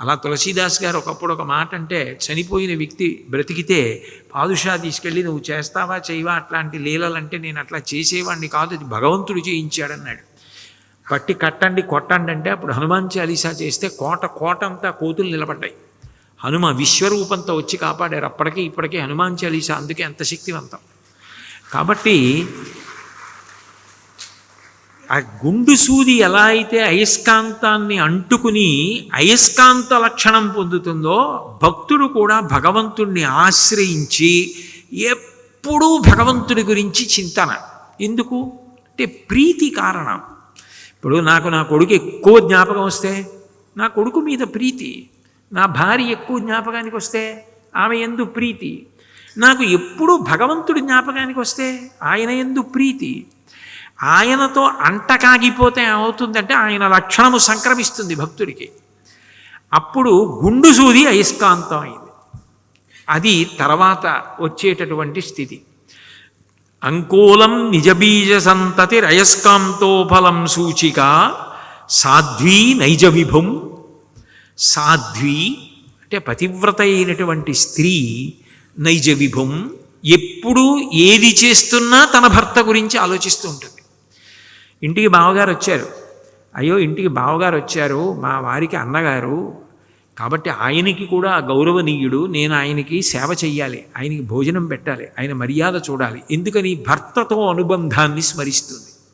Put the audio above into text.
అలా తులసీదాస్ గారు ఒకప్పుడు ఒక మాట అంటే చనిపోయిన వ్యక్తి బ్రతికితే పాదుషా తీసుకెళ్ళి నువ్వు చేస్తావా చేయవా? అట్లాంటి లీలలంటే నేను అట్లా చేసేవాడిని కాదు అది భగవంతుడు చేయించాడన్నాడు. పట్టి కట్టండి కొట్టండి అంటే అప్పుడు హనుమాన్ చాలీసా చేస్తే కోట కోట అంతా కోతులు నిలబడ్డాయి. హనుమ విశ్వరూపంతో వచ్చి కాపాడారు. అప్పటికీ ఇప్పటికీ హనుమాన్ చాలీసా అందుకే అంత శక్తివంతం. కాబట్టి ఆ గుండు సూది ఎలా అయితే అయస్కాంతాన్ని అంటుకుని అయస్కాంత లక్షణం పొందుతుందో భక్తుడు కూడా భగవంతుణ్ణి ఆశ్రయించి ఎప్పుడూ భగవంతుడి గురించి చింతన. ఎందుకు? అంటే ప్రీతి కారణం. ఇప్పుడు నాకు నా కొడుకు ఎక్కువ జ్ఞాపకం వస్తే నా కొడుకు మీద ప్రీతి నా భార్య ఎక్కువ జ్ఞాపకానికి వస్తే ఆమె ఎందు ప్రీతి. నాకు ఎప్పుడూ భగవంతుడి జ్ఞాపకానికి వస్తే ఆయన ఎందు ప్రీతి. ఆయనతో అంటకాగిపోతే ఏమవుతుందంటే ఆయన లక్షణము సంక్రమిస్తుంది భక్తుడికి. అప్పుడు గుండు సూది అయస్కాంతం అయింది. అది తర్వాత వచ్చేటటువంటి స్థితి. అంకోలం నిజబీజ సంతతి రయస్కాంతోఫలం సూచిక సాధ్వీ నైజ విభుం. సాధ్వి అంటే పతివ్రత అయినటువంటి స్త్రీ నైజ విభుం. ఎప్పుడూ ఏది చేస్తున్నా తన భర్త గురించి ఆలోచిస్తూ ఉంటుంది. ఇంటికి బావగారు వచ్చారు. అయ్యో ఇంటికి బావగారు వచ్చారు మా వారికి అన్నగారు. కాబట్టి ఆయనకి కూడా గౌరవనీయుడు నేను ఆయనకి సేవ చెయ్యాలి ఆయనకి భోజనం పెట్టాలి ఆయన మర్యాద చూడాలి. ఎందుకని? భర్తతో అనుబంధాన్ని స్మరిస్తుంది.